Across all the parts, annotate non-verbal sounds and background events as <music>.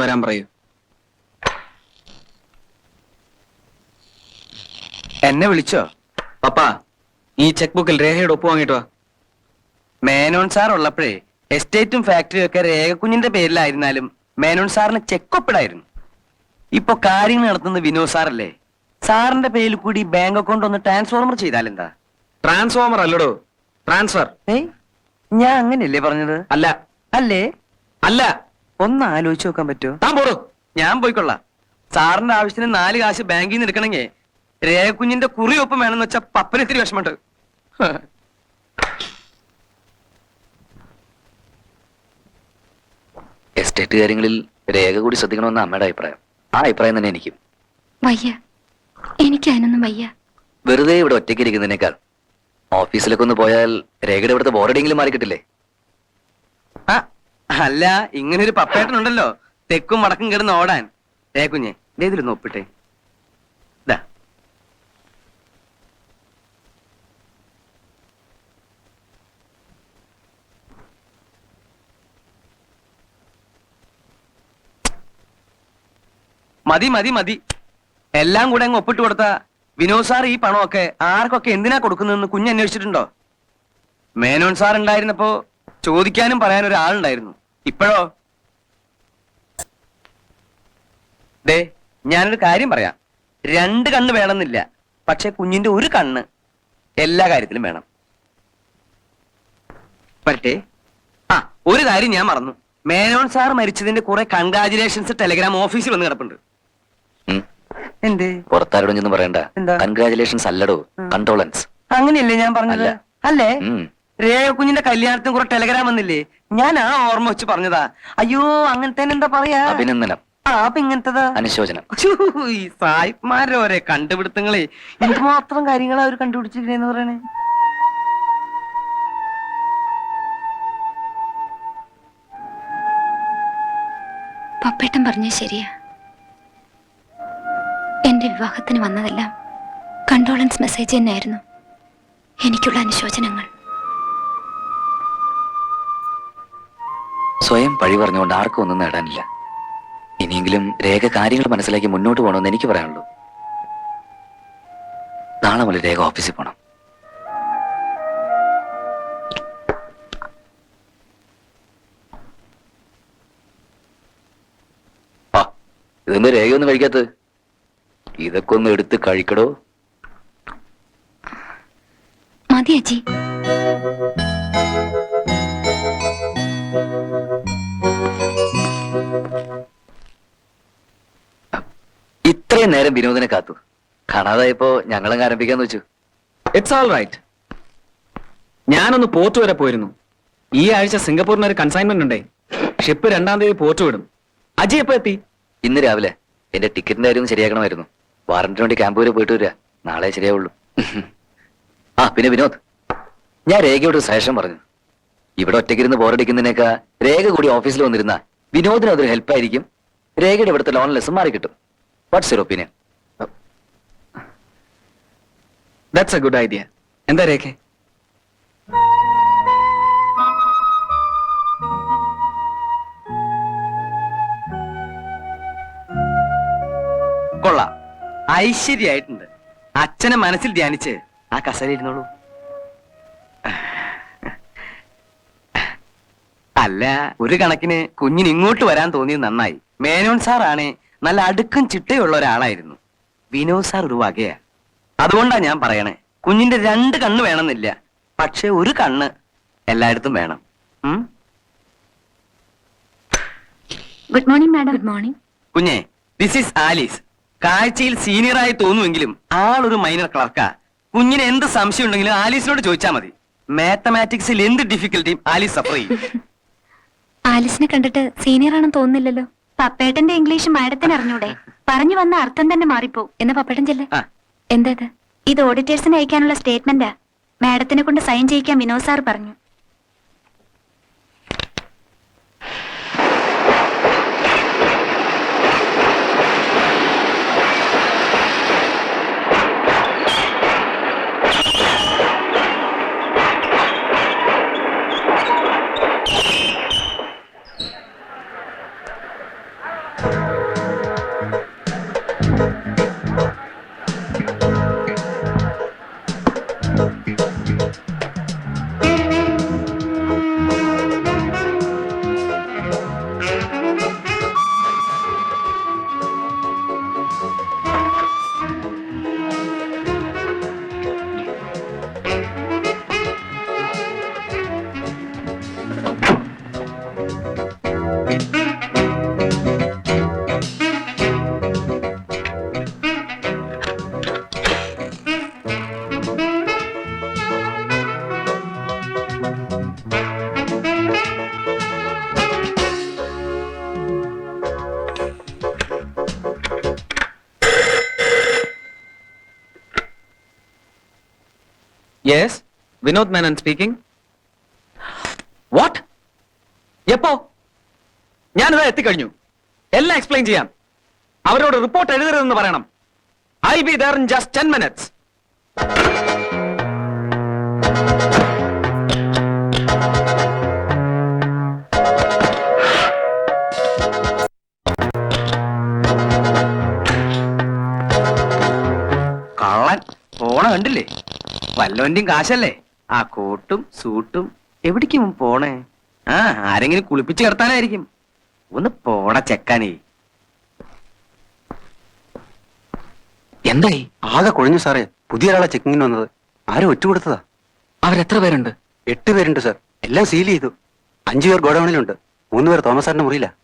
പപ്പനോടൊന്ന് വരാൻ പറയൂ. എന്നെ വിളിച്ചോ? പപ്പാ ഈ ചെക്ക് ബുക്കിൽ രേഖയുടെ ഒപ്പ് വാങ്ങിയിട്ട് വാ. മേനോൻ സാർ ഉള്ളപ്പോഴേ എസ്റ്റേറ്റും ഫാക്ടറിയും ഒക്കെ രേഖക്കുഞ്ഞിന്റെ പേരിലായിരുന്നാലും മേനോൻ സാറിന് ചെക്ക് ഒപ്പിടായിരുന്നു. ഇപ്പൊ കാര്യങ്ങൾ നടത്തുന്നത് വിനോദ് സാറല്ലേ? സാറിന്റെ പേരിൽ കൂടി ബാങ്ക് അക്കൗണ്ട് ഒന്ന് ട്രാൻസ്ഫോർമർ ചെയ്താലെന്താ? ട്രാൻസ്ഫോമർ അല്ലടോ ട്രാൻസ്ഫർ. ഏയ് ഞാൻ അങ്ങനെയല്ലേ പറഞ്ഞത്? അല്ല. അല്ലേ? അല്ല. ഒന്ന് ആലോചിച്ച് നോക്കാൻ പറ്റുമോ? താൻ പോടോ. ഞാൻ പോയിക്കൊള്ളാം. സാറിന്റെ ആവശ്യത്തിന് നാല് കാശ് ബാങ്കിൽ നിന്ന് എടുക്കണമെങ്കിൽ രേഖക്കുഞ്ഞിന്റെ കുറി ഒപ്പം വേണമെന്ന് വെച്ചാൽ പപ്പന് ഇത്തിരി വിഷമമുണ്ട്. എസ്റ്റേറ്റ് കാര്യങ്ങളിൽ രേഖ കൂടി ശ്രദ്ധിക്കണമെന്ന അമ്മയുടെ അഭിപ്രായം. ആ അഭിപ്രായം തന്നെ എനിക്കും. വയ്യ. എനിക്ക് അതിനൊന്നും വയ്യ. വെറുതെ ഇവിടെ ഒറ്റയ്ക്ക് ഇരിക്കുന്നതിനേക്കാൾ ഓഫീസിലൊക്കെ ഒന്ന് പോയാൽ രേഖയുടെ ഇവിടുത്തെ ബോർഡെങ്കിലും മാറി കിട്ടില്ലേ ആ, അല്ല ഇങ്ങനെ ഒരു പപ്പേട്ടനുണ്ടല്ലോ. തെക്കും വടക്കും കിടന്ന് ഓടാൻ. ഏ കുഞ്ഞെ ഇതിലൊന്ന് ഒപ്പിട്ടെ. മതി മതി മതി. എല്ലാം കൂടെ അങ്ങ് ഒപ്പിട്ട് കൊടുത്ത വിനോദ് സാർ ഈ പണമൊക്കെ ആർക്കൊക്കെ എന്തിനാ കൊടുക്കുന്നതെന്ന് കുഞ്ഞ് അന്വേഷിച്ചിട്ടുണ്ടോ? മേനോൻ സാർ ഉണ്ടായിരുന്നപ്പോ ചോദിക്കാനും പറയാനും ഒരാളുണ്ടായിരുന്നു ഇപ്പോഴോ? ദേ ഞാനൊരു കാര്യം പറയാം. രണ്ട് കണ്ണ് വേണമെന്നില്ല. പക്ഷെ കുഞ്ഞിന്റെ ഒരു കണ്ണ് എല്ലാ കാര്യത്തിലും വേണം. പറ്റേ ആ ഒരു കാര്യം ഞാൻ മറന്നു. മേനോൻ സാർ മരിച്ചതിന്റെ കുറെ കൺഗ്രാചുലേഷൻസ് ടെലിഗ്രാം ഓഫീസിൽ വന്ന് കിടപ്പുണ്ട്. എന്തേ? പുറത്താരോടൊന്നും പറയണ്ട. എന്താ? കൺഗ്രാചുലേഷൻസ് അല്ലടോ. കണ്ടോളൻസ് അങ്ങനെയല്ലേ ഞാൻ പറഞ്ഞത്? അല്ല. അല്ലേ? ഉം. രേഖ കുഞ്ഞിന്റെ കല്യാണത്തിന് കുറെ ടെലഗ്രാം വന്നില്ലേ? ഞാൻ ആ ഓർമ്മ വെച്ച് പറഞ്ഞതാ. അയ്യോ അങ്ങനത്തെ എന്താ പറയാ? അഭിനന്ദനം. ആ അപ്പൊ ഇങ്ങനത്തതാ? അനുശോചനം. ഛൂ, ഈ സായിപ്മാരുടെ ഓരോ കണ്ടുപിടുത്തങ്ങളെ. എന്തുമാത്രം കാര്യങ്ങളാ അവർ കണ്ടുപിടിച്ചിരിക്കണേന്ന് പറയണേ. പപ്പേട്ടൻ പറഞ്ഞ ശരിയാ. എന്റെ വിവാഹത്തിന് വന്നതെല്ലാം കണ്ടോളൻസ് മെസ്സേജ് തന്നെയായിരുന്നു. എനിക്കുള്ള അനുശോചനങ്ങൾ. സ്വയം പഴി പറഞ്ഞുകൊണ്ട് ആർക്കും ഒന്നും നേടാനില്ല. ഇനിയെങ്കിലും രേഖ കാര്യങ്ങൾ മനസ്സിലാക്കി മുന്നോട്ട് പോകണമെന്ന് എനിക്ക് പറയാനുള്ളൂ. നാളെ മുതൽ രേഖ ഓഫീസിൽ പോകണം ഇതെന്താ രേഖയൊന്നും കഴിക്കാത്തത്? ഇതൊക്കെ ഒന്ന് എടുത്ത് കഴിക്കടോ. മതി അജി. ഇത്രയും നേരം വിനോദിനെ കാത്തു. കാണാതായപ്പോ ഞങ്ങളങ്ങ് ആരംഭിക്കാന്ന് വെച്ചു. ഇറ്റ്സ് ആൾ റൈറ്റ് ഞാനൊന്ന് പോർട്ട് വരെ പോയിരുന്നു. ഈ ആഴ്ച സിംഗപ്പൂരിന് ഒരു കൺസൈൻമെന്റ് ഉണ്ടേ. ഷിപ്പ് രണ്ടാം തീയതി പോർട്ട് വിടും. അജി എപ്പോ എത്തി? ഇന്ന് രാവിലെ. എന്റെ ടിക്കറ്റിന്റെ കാര്യം ശരിയാക്കണമായിരുന്നു. വാറന്റിന് വേണ്ടി ക്യാമ്പ് വരെ പോയിട്ട് വരിക. നാളെ ശരിയാവുള്ളൂ. ആ പിന്നെ വിനോദ്. ഞാൻ രേഖയോട് സജഷൻ പറഞ്ഞു. ഇവിടെ ഒറ്റയ്ക്കിരുന്ന് ബോറടിക്കുന്നതിനേക്കാ രേഖ കൂടി ഓഫീസിൽ വന്നിരുന്ന വിനോദിന് അതൊരു ഹെൽപ്പായിരിക്കും രേഖയുടെ ഇവിടുത്തെ ലോൺ ലെസ് മാറി കിട്ടും what's your opinion that's a good idea എന്താ രേഖ? കൊള്ളാം. ഐശ്വര്യായിട്ടുണ്ട് അച്ഛനെ മനസ്സിൽ ധ്യാനിച്ച് ആ കസേര ഇരുന്നോളൂ. അല്ല ഒരു കണക്കിന് കുഞ്ഞിന് ഇങ്ങോട്ട് വരാൻ തോന്നിയത് നന്നായി. മേനോൻ സാറാണ് നല്ല അടുക്കും ചിട്ടയുള്ള ഒരാളായിരുന്നു. വിനോദ് സാർ ഒരു വകയാ. അതുകൊണ്ടാ ഞാൻ പറയണേ കുഞ്ഞിന്റെ രണ്ട് കണ്ണ് വേണമെന്നില്ല പക്ഷെ ഒരു കണ്ണ് എല്ലായിടത്തും വേണം. Good morning madam good morning കുഞ്ഞെ ദിസ് ഈസ് ആലീസ് കാഴ്ചയിൽ സീനിയറായി തോന്നുമെങ്കിലും ആളൊരു മൈനർ ക്ലർക്കാ കുഞ്ഞിന് എന്ത് സംശയം ഉണ്ടെങ്കിലും ആലീസിനോട് ചോദിച്ചാൽ മതി. മാത്തമാറ്റിക്സിൽ എന്ത് ഡിഫിക്കൽട്ടിയും ആലീസ് സഫർ ചെയ്യും. <laughs> ആലീസിനെ കണ്ടിട്ട് സീനിയർ ആണെന്ന് തോന്നുന്നില്ലല്ലോ. പപ്പേട്ടന്റെ ഇംഗ്ലീഷ് മാഡത്തിന് അറിഞ്ഞൂടെ? പറഞ്ഞു വന്ന അർത്ഥം തന്നെ മാറിപ്പോ. എന്ന പപ്പേട്ടൻ ചെല്ല്. ആ. എന്താ ഇത്? ഇത് ഓഡിറ്റേഴ്സിന് അയക്കാനുള്ള സ്റ്റേറ്റ്മെന്റാ മാഡത്തിനെ കൊണ്ട് സൈൻ ചെയ്യിക്കാൻ വിനോദ് സാർ പറഞ്ഞു. Yes Vinod Menon speaking what എപ്പോ? ഞാനിതാ എത്തിക്കഴിഞ്ഞു. എല്ലാം എക്സ്പ്ലെയിൻ ചെയ്യാം. അവരോട് റിപ്പോർട്ട് എഴുതരുതെന്ന് പറയണം. I be there in just ten minutes കള്ളൻ. പോണ കണ്ടില്ലേ? വല്ലോന്റെയും കാശല്ലേ? ആ കോട്ടും സൂട്ടും എവിടേക്കും പോണേ? ആ ആരെങ്കിലും കുളിപ്പിച്ച് കിടത്താനായിരിക്കും. ഒന്ന് പോണ ചെക്കാനേ. എന്തായി? ആകെ കൊഴിഞ്ഞു സാറേ. പുതിയ ഒരാളെ ചെക്കിങ്ങിന് വന്നത്. ആരും ഒറ്റ കൊടുത്തതാ അവരെത്ര പേരുണ്ട്? എട്ട് പേരുണ്ട് സാർ. എല്ലാം സീൽ ചെയ്തു. അഞ്ചു പേർ ഗോഡൗണിലുണ്ട്. മൂന്ന് പേർ തോമസ് സാറിന്റെ മുറിയില്ല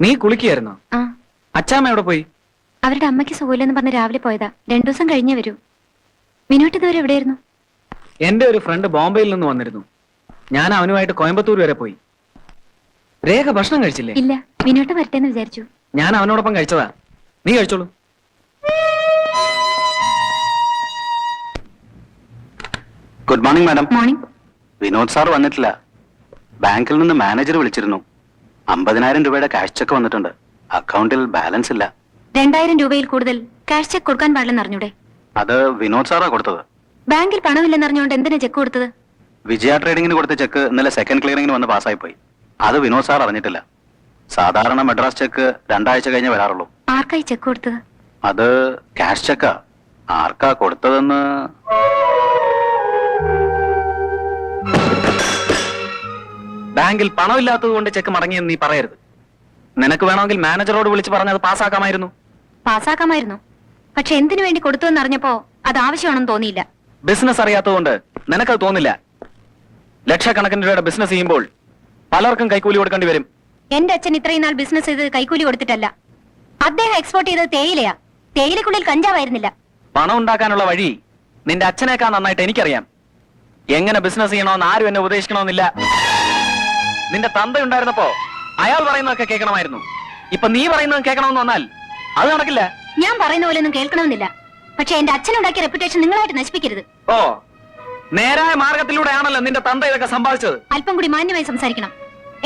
നീ കുളിക്കായിരുന്നോ? ആ. അച്ചാമ്മ എവിടെ പോയി? അവരുടെ അമ്മയ്ക്ക് സുഖമില്ലെന്ന് പറഞ്ഞ് രാവിലെ പോയതാ. രണ്ടു ദിവസം കഴിഞ്ഞേ വരൂ. മിനോട്ട് ഇതുവരെ എവിടെയായിരുന്നു? എന്റെ ഒരു ഫ്രണ്ട് ബോംബെയിൽ നിന്ന് വന്നിരുന്നു. ഞാൻ അവനുമായിട്ട് കോയമ്പത്തൂർ വരെ പോയി. രേഖ ഭക്ഷണം കഴിച്ചില്ലേ? ഇല്ല മിനോട്ട് വരട്ടെന്ന് വിചാരിച്ചു. ഞാൻ അവനോടൊപ്പം കഴിച്ചതാ. നീ കഴിച്ചോളൂ. Good morning madam. Morning. Vinod sir വന്നിട്ടില്ല. ബാങ്കിൽ നിന്ന് മാനേജർ വിളിച്ചിരുന്നു. അമ്പതിനായിരം രൂപയുടെ ക്യാഷ് ചെക്ക് വന്നിട്ടുണ്ട്. അക്കൗണ്ടിൽ ബാലൻസ് ഇല്ല. രണ്ടായിരം രൂപയിൽ കൂടുതൽ ക്യാഷ് ചെക്ക് കൊടുക്കാൻ പാടില്ലെന്ന് അറിഞ്ഞൂടെ? അത് വിനോദ് സാറാ കൊടുത്തത്. ബാങ്കിൽ പണമില്ലെന്ന് അറിഞ്ഞുകൊണ്ട് എന്തിനാ ചെക്ക് കൊടുത്തത്? വിജയ ട്രേഡിംഗിന് കൊടുത്ത ചെക്ക് ഇന്നലെ സെക്കൻഡ് ക്ലിയറിംഗിന് വന്ന് പാസ്സായി പോയി അത് വിനോദ് സാർ അറിഞ്ഞിട്ടില്ല. സാധാരണ മദ്രാസ് ചെക്ക് രണ്ടാഴ്ച കഴിഞ്ഞേ വരാറുള്ളൂ. ആർക്കായി ചെക്ക് കൊടുത്തത്? അത് ക്യാഷ് ചെക്കാ. ആർക്കാ കൊടുത്തതെന്ന് ബാങ്കിൽ പണമില്ലാത്തത് കൊണ്ട് ചെക്ക് മടങ്ങിയെന്ന് നീ പറയരുത്. നിനക്ക് വേണമെങ്കിൽ മാനേജറോട് വിളിച്ച് പറഞ്ഞത് പാസ്സാക്കാമായിരുന്നു. പാസ്സാക്കാമായിരുന്നു. പക്ഷെ എന്തിനു വേണ്ടി കൊടുത്തു അറിഞ്ഞപ്പോ അത് ആവശ്യമാണെന്ന് തോന്നിയില്ല. ബിസിനസ് അറിയാത്തതുകൊണ്ട് നിനക്കത് തോന്നില്ല. ലക്ഷക്കണക്കിന് രൂപയുടെ ബിസിനസ് ചെയ്യുമ്പോൾ പലർക്കും കൈക്കൂലി കൊടുക്കേണ്ടി വരും. എന്റെ അച്ഛൻ ഇത്രയും നാൾ ബിസിനസ് ചെയ്ത് കൈക്കൂലി കൊടുത്തിട്ടല്ല. അദ്ദേഹം എക്സ്പോർട്ട് ചെയ്തത് തേയിലയാ. തേയിലക്കുള്ളിൽ കഞ്ചാവായിരുന്നില്ല. പണം ഉണ്ടാക്കാനുള്ള വഴി നിന്റെ അച്ഛനേക്കാൾ നന്നായിട്ട് എനിക്കറിയാം. എങ്ങനെ ബിസിനസ് ചെയ്യണമെന്ന് ആരും എന്നെ ഉപദേശിക്കണമെന്നില്ല. നിന്റെ തന്ത ഉണ്ടായിരുന്നപ്പോ അയാൾ പറയുന്നതൊക്കെ കേൾക്കണമായിരുന്നു. ഇപ്പൊ നീ പറയുന്നത് കേൾക്കണമെന്ന് വന്നാൽ അത് നടക്കില്ല. ഞാൻ പറയുന്ന പോലെ ഒന്നും കേൾക്കണമെന്നില്ല. പക്ഷെ എന്റെ അച്ഛനുണ്ടാക്കിയ റെപ്യൂട്ടേഷൻ നിങ്ങളായിട്ട് നശിപ്പിക്കരുത്. ഓ നേരായ മാർഗത്തിലൂടെയാണല്ലോ നിന്റെ തന്ത ഇതൊക്കെ സമ്പാദിച്ചത്. അല്പം കൂടി മാന്യമായി സംസാരിക്കണം.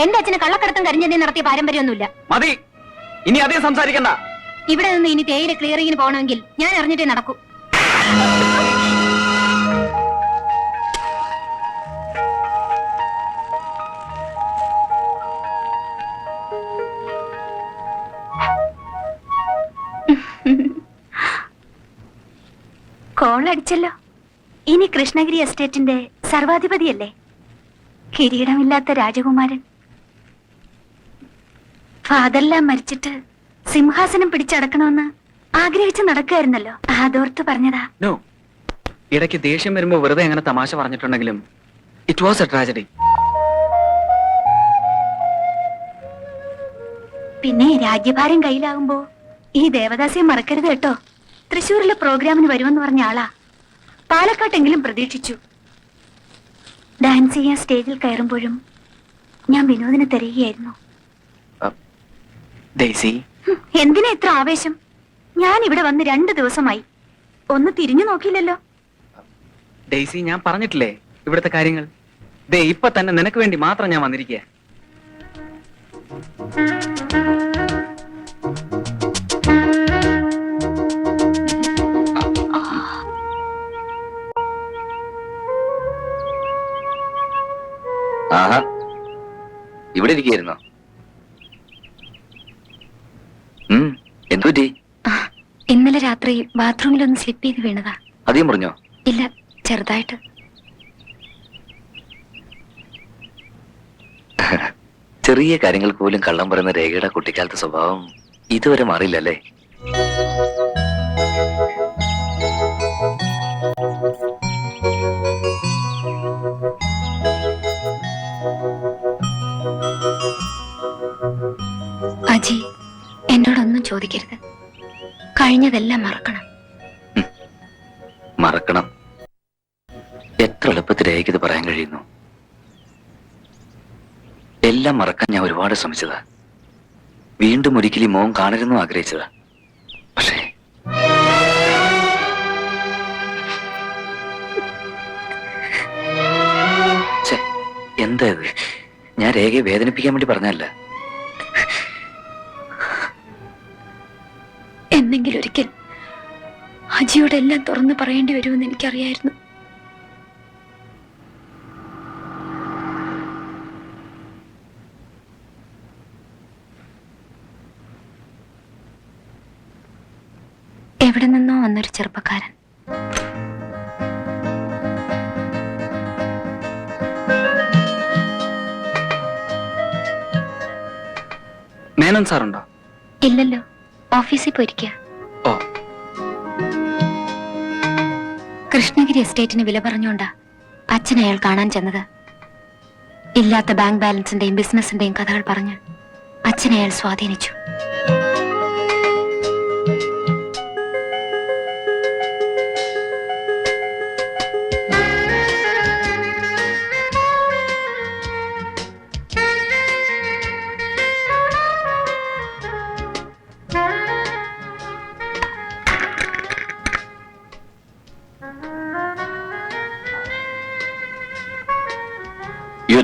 എന്റെ അച്ഛന് കള്ളക്കടത്തും കരിഞ്ഞതിനെ നടത്തിയ പാരമ്പര്യമൊന്നുമില്ല. മതി. ഇനി അധികം സംസാരിക്കണ്ട. ഇവിടെ നിന്ന് ഇനി തേയില ക്ലിയറിങ്ങിന് പോകണമെങ്കിൽ ഞാൻ അറിഞ്ഞിട്ടേ നടക്കൂ. അടിച്ചല്ലോ ഇനി കൃഷ്ണഗിരി എസ്റ്റേറ്റിന്റെ സർവാധിപതിയല്ലേ? കിരീടമില്ലാത്ത രാജകുമാരൻ. ഫാദർലാം മരിച്ചിട്ട് സിംഹാസനം പിടിച്ചടക്കണമെന്ന് ആഗ്രഹിച്ച് നടക്കുകയായിരുന്നല്ലോ. അതോർത്ത് പറഞ്ഞതാ. ഇടയ്ക്ക് ദേഷ്യം വരുമ്പോ വെറുതെ അങ്ങനെ തമാശ പറഞ്ഞിട്ടുണ്ടെങ്കിലും ഇറ്റ് വാസ് എ ട്രാജഡി പിന്നെ രാജ്യഭാരം കയ്യിലാകുമ്പോ ഈ ദേവദാസിയെ മറക്കരുത് കേട്ടോ. തൃശ്ശൂരിലെ പ്രോഗ്രാമിന് വരുമെന്ന് പറഞ്ഞ ആളാ. പാലക്കാട്ടെങ്കിലും പ്രതീക്ഷിച്ചു. ഡാൻസ് ചെയ്യാൻ സ്റ്റേജിൽ കയറുമ്പോഴും ഞാൻ വിനോദിനെ തിരയുകയായിരുന്നു എന്തിനാ ഇത്ര ആവേശം? ഞാൻ ഇവിടെ വന്ന് രണ്ടു ദിവസമായി. ഒന്ന് തിരിഞ്ഞു നോക്കിയില്ലല്ലോ. ഡെയ്സി ഞാൻ പറഞ്ഞിട്ടില്ലേ ഇവിടുത്തെ കാര്യങ്ങൾ? ദേ ഇപ്പൊ തന്നെ നിനക്ക് വേണ്ടി മാത്രം ഞാൻ വന്നിരിക്കുക ആഹാ. ഇവിടെ ഇരിക്കുന്നോ എന്തുപറ്റി ഇന്നലെ രാത്രി ബാത്റൂമിൽ ഒന്ന് സ്ലിപ്പ് ചെയ്ത് വീണതാ. അധികം പറഞ്ഞോ? ഇല്ല ചെറുതായിട്ട്. ചെറിയ കാര്യങ്ങൾക്ക് പോലും കള്ളം പറയുന്ന രേഖയുടെ കുട്ടിക്കാലത്തെ സ്വഭാവം ഇതുവരെ മാറിയില്ലല്ലേ? ചോദിക്കരുത്. കഴിഞ്ഞതെല്ലാം മറക്കണം. മറക്കണം. എത്ര എളുപ്പത്തിൽ ഇത് പറയാൻ കഴിയുന്നു? എല്ലാം മറക്കാൻ ഞാൻ ഒരുപാട് ശ്രമിച്ചതാ. വീണ്ടും ഒരിക്കലും മോൻ കാണരുന്നു ആഗ്രഹിച്ചതാ. പക്ഷേ എന്താ ഇത്? ഞാൻ രേഖയെ വേദനിപ്പിക്കാൻ വേണ്ടി പറഞ്ഞല്ല എന്നെങ്കിലും ഒരിക്കൽ അജിയോട് എല്ലാം തുറന്നു പറയേണ്ടി വരുമെന്ന് എനിക്കറിയായിരുന്നു. എവിടെ നിന്നോ വന്നൊരു ചെറുപ്പക്കാരൻ. മേനൻ സാറുണ്ടോ? ഇല്ലല്ലോ ഓഫീസിൽ പോയിരിക്കുക കൃഷ്ണഗിരി എസ്റ്റേറ്റിന് വില പറഞ്ഞുകൊണ്ടാ അച്ഛൻ അയാൾ കാണാൻ ചെന്നത്. ഇല്ലാത്ത ബാങ്ക് ബാലൻസിന്റെയും ബിസിനസിന്റെയും കഥകൾ പറഞ്ഞ് അച്ഛനെ അയാൾ സ്വാധീനിച്ചു.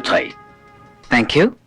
you. Thank you.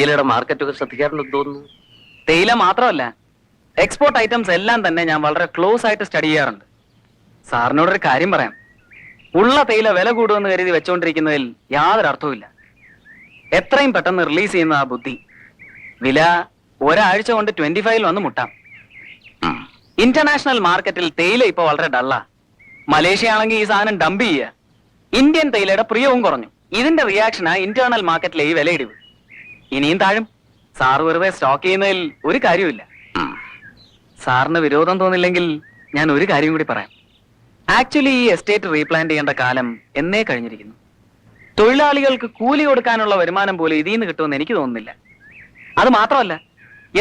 തേയിലയുടെ മാർക്കറ്റൊക്കെ ശ്രദ്ധിക്കാറുണ്ടെന്ന് തോന്നുന്നു. തേയില മാത്രമല്ല എക്സ്പോർട്ട് ഐറ്റംസ് എല്ലാം തന്നെ ഞാൻ വളരെ ക്ലോസ് ആയിട്ട് സ്റ്റഡി ചെയ്യാറുണ്ട്. സാറിനോടൊരു കാര്യം പറയാം. ഉള്ള തേയില വില കൂടുമെന്ന് കരുതി വെച്ചുകൊണ്ടിരിക്കുന്നതിൽ യാതൊരു അർത്ഥവുമില്ല എത്രയും പെട്ടെന്ന് റിലീസ് ചെയ്യുന്ന ആ ബുദ്ധി. വില ഒരാഴ്ച കൊണ്ട് ട്വന്റി ഫൈവിൽ വന്ന് മുട്ടാം. ഇന്റർനാഷണൽ മാർക്കറ്റിൽ തേയില ഇപ്പൊ വളരെ ഡള്ളാ മലേഷ്യ ആണെങ്കിൽ ഈ സാധനം ഡംപ് ചെയ്യുക. ഇന്ത്യൻ തേയിലയുടെ പ്രിയവും കുറഞ്ഞു. ഇതിന്റെ റിയാക്ഷനാ ഇന്റേണൽ മാർക്കറ്റിലെ ഈ വിലയിടിവ്. ഇനിയും താഴും. സാർ വെറുതെ സ്റ്റോക്ക് ചെയ്യുന്നതിൽ ഒരു കാര്യമില്ല സാറിന് വിരോധം തോന്നില്ലെങ്കിൽ ഞാൻ ഒരു കാര്യം കൂടി പറയാം. ആക്ച്വലി ഈ എസ്റ്റേറ്റ് റീപ്ലാൻ ചെയ്യേണ്ട കാലം എന്നേ കഴിഞ്ഞിരിക്കുന്നു. തൊഴിലാളികൾക്ക് കൂലി കൊടുക്കാനുള്ള വരുമാനം പോലും ഇതിൽ നിന്ന് കിട്ടുമെന്ന് എനിക്ക് തോന്നുന്നില്ല. അത് മാത്രമല്ല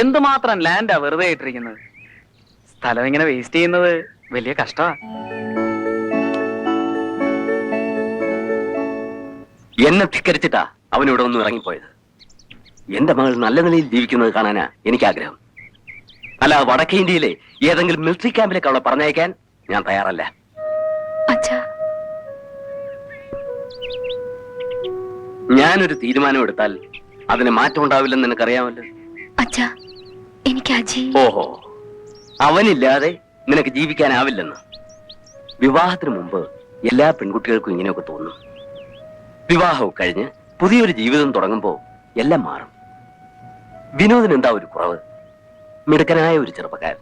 എന്തുമാത്രം ലാൻഡാ വെറുതെ ഇട്ടിരിക്കുന്നത്? സ്ഥലം ഇങ്ങനെ വേസ്റ്റ് ചെയ്യുന്നത് വലിയ കഷ്ടമാ. എന്നെ ധിക്കരിച്ചിട്ടാ അവനിവിടെ ഒന്നും ഇറങ്ങിപ്പോയത്. എന്റെ മകൾ നല്ല നിലയിൽ ജീവിക്കുന്നത് കാണാനാ എനിക്ക് ആഗ്രഹം അല്ല വടക്കേ ഇന്ത്യയിലെ ഏതെങ്കിലും മിലിറ്ററി ക്യാമ്പിലേക്ക് അവളെ പറഞ്ഞയക്കാൻ ഞാൻ തയ്യാറല്ല. ഞാനൊരു തീരുമാനം എടുത്താൽ അതിന് മാറ്റം ഉണ്ടാവില്ലെന്ന് നിനക്കറിയാമല്ലോ? ഓഹോ. അവനില്ലാതെ നിനക്ക് ജീവിക്കാനാവില്ലെന്ന്. വിവാഹത്തിന് മുമ്പ് എല്ലാ പെൺകുട്ടികൾക്കും ഇങ്ങനെയൊക്കെ തോന്നും. വിവാഹവും കഴിഞ്ഞ് പുതിയൊരു ജീവിതം തുടങ്ങുമ്പോൾ എല്ലാം മാറും. വിനോദിന് എന്താ ഒരു കുറവ്? മിടുക്കനായ ഒരു ചെറുപ്പക്കാരൻ.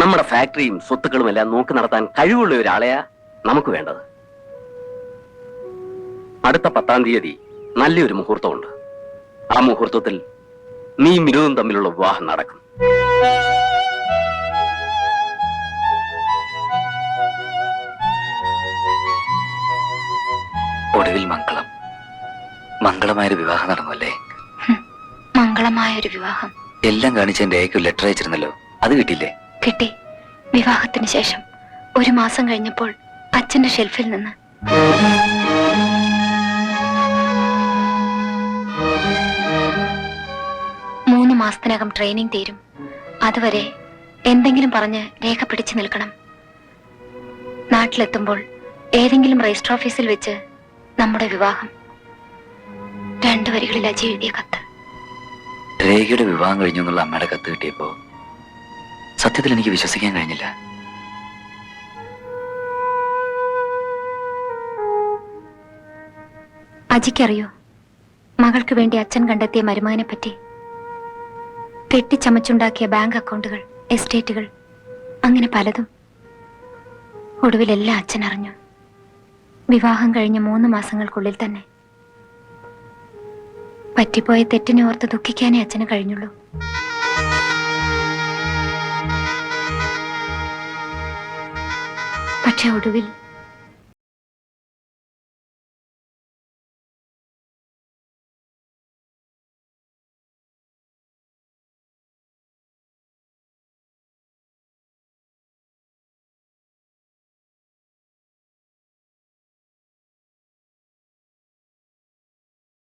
നമ്മുടെ ഫാക്ടറിയും സ്വത്തുക്കളും എല്ലാം നോക്കി നടത്താൻ കഴിവുള്ള ഒരാളെയാ നമുക്ക് വേണ്ടത്. അടുത്ത പത്താം തീയതി നല്ലൊരു മുഹൂർത്തമുണ്ട്. ആ മുഹൂർത്തത്തിൽ നീ വിനോദും തമ്മിലുള്ള വിവാഹം നടക്കും. ഒടുവിൽ മംഗളം. മംഗളമായൊരു വിവാഹം നടന്നു അല്ലേ മംഗളമായ ഒരു വിവാഹം. എല്ലാം കാണിച്ച് എന്റെ ലെറ്റർ അയച്ചിരുന്നല്ലോ. അത് കിട്ടിയില്ലേ? കിട്ടി. വിവാഹത്തിന് ശേഷം ഒരു മാസം കഴിഞ്ഞപ്പോൾ അച്ഛന്റെ ഷെൽഫിൽ നിന്ന്. മൂന്ന് മാസത്തിനകം ട്രെയിനിങ് തീരും. അതുവരെ എന്തെങ്കിലും പറഞ്ഞ് രേഖ പിടിച്ചു നിൽക്കണം. നാട്ടിലെത്തുമ്പോൾ ഏതെങ്കിലും രജിസ്റ്റർ ഓഫീസിൽ വെച്ച് നമ്മുടെ വിവാഹം. രണ്ടു വരികളിൽ അജി എഴുതിയ കത്ത്. രേഖയുടെ വിവാഹം കഴിഞ്ഞു എന്നുള്ള അമ്മയുടെ കത്ത് കിട്ടിയപ്പോ സത്യത്തിൽ എനിക്ക് വിശ്വസിക്കാൻ കഴിഞ്ഞില്ല. അജിക്കറിയോ? മകൾക്ക് വേണ്ടി അച്ഛൻ കണ്ടെത്തിയ മരുമകനെ പറ്റി. കെട്ടിച്ചമച്ചുണ്ടാക്കിയ ബാങ്ക് അക്കൗണ്ടുകൾ എസ്റ്റേറ്റുകൾ അങ്ങനെ പലതും. ഒടുവിലെല്ലാം അച്ഛൻ അറിഞ്ഞു വിവാഹം കഴിഞ്ഞ മൂന്ന് മാസങ്ങൾക്കുള്ളിൽ തന്നെ പറ്റിപ്പോയ തെറ്റിനെ ഓർത്ത് ദുഃഖിക്കാനേ അച്ഛന് കഴിഞ്ഞുള്ളൂ. പക്ഷെ ഒടുവിൽ